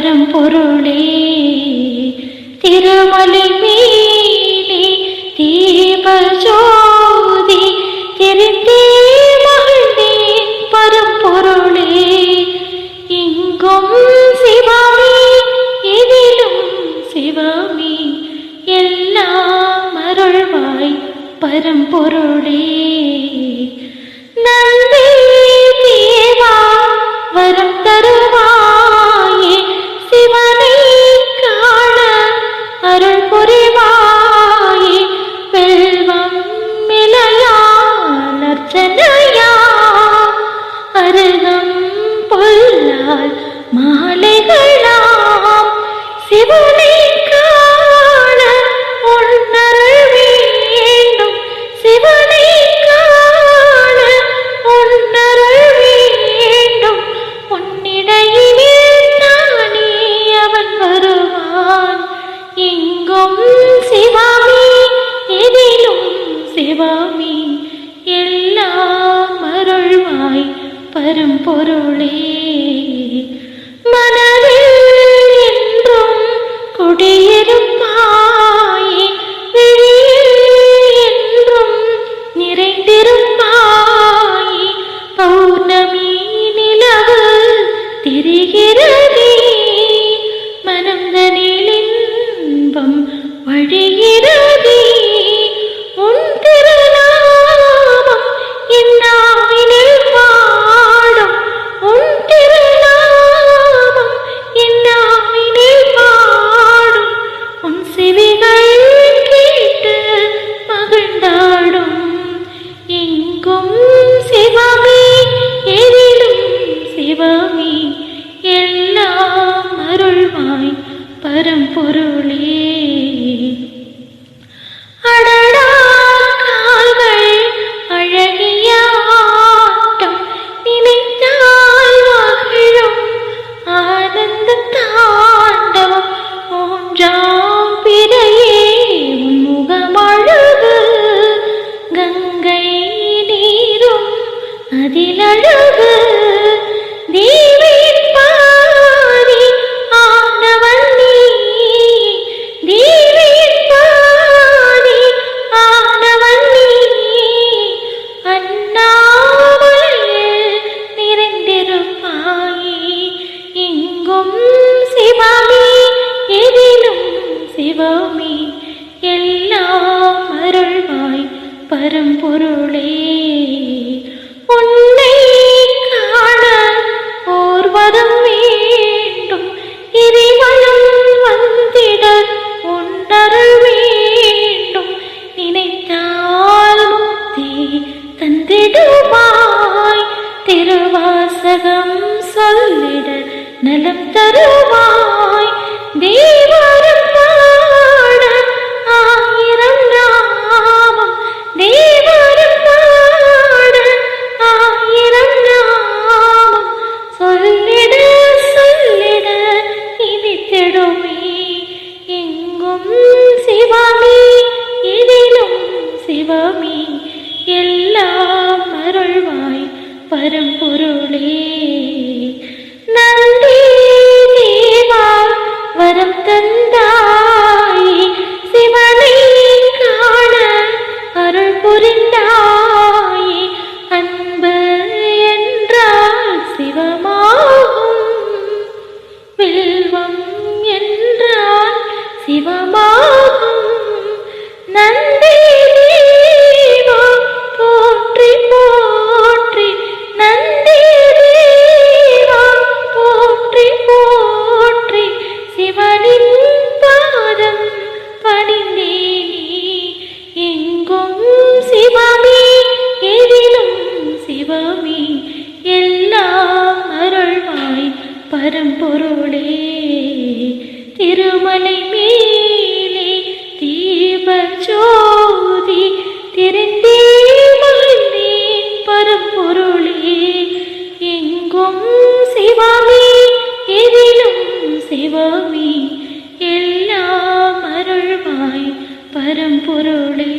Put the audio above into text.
பரம்பொருளே திருமலை மேலே தீப ஜோதி திருத்தே மகிழ்ந்தேன் பரம்பொருளே இங்கும் சிவமே எதிலும் சிவமே எல்லாம் அருள்வாய் பரம்பொருளே எதிலும் சிவாமி எல்லாம் அருள்வாய் பரம்பொருளே மனதில் என்றும் குடியிருப்பாயே பரம்பொருளே அடடா பரம்பொருளே உன்னை காண ஓர்வதம் வேண்டும். இறைவனம் வந்திட உன்னருள் வேண்டும். நினைத்தால் முக்தி தந்திடுவாய். திருவாசகம் சொல்லிட நலம் தருவாய். தேவரம் சிவமே எல்லாம் அருள்வாய் பரம்பொருளே. நன்றி தேவா வரம் தந்தாய். சிவனை காண அருள் புரிந்தாய். அன்பு என்றால் சிவமாகும். வில்வம் என்றால் சிவமாகும். நன்றி பரம்பொருளே திருமலை மேலே தீப ஜோதி திறந்தேன் பரம்பொருளே எங்கும் சிவமே எதிலும் சிவமே எல்லாம் அருள்வாய் பரம்பொருளே